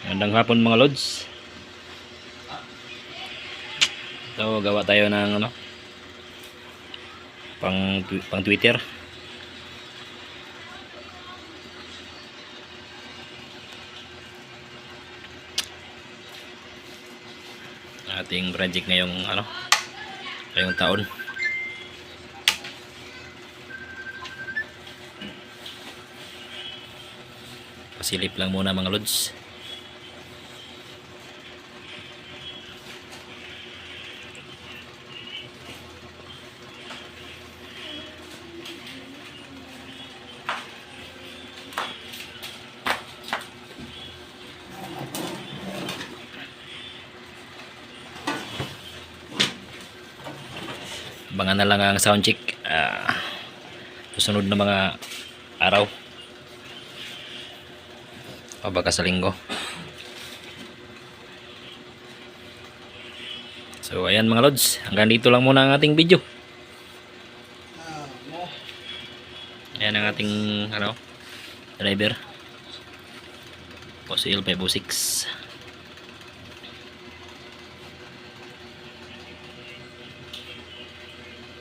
Magandang hapon mga lods. So, gawa tayo ng ano? Pang pang Twitter. Ating project ngayong ano? Ngayong taon. Pasilip lang muna mga lods. Abangan na lang ang sound check. ah, susunod na mga araw. O baka sa linggo. So ayan mga lods, hanggang dito lang muna ang ating video. Ayan ang ating ano, driver. Fossil 506.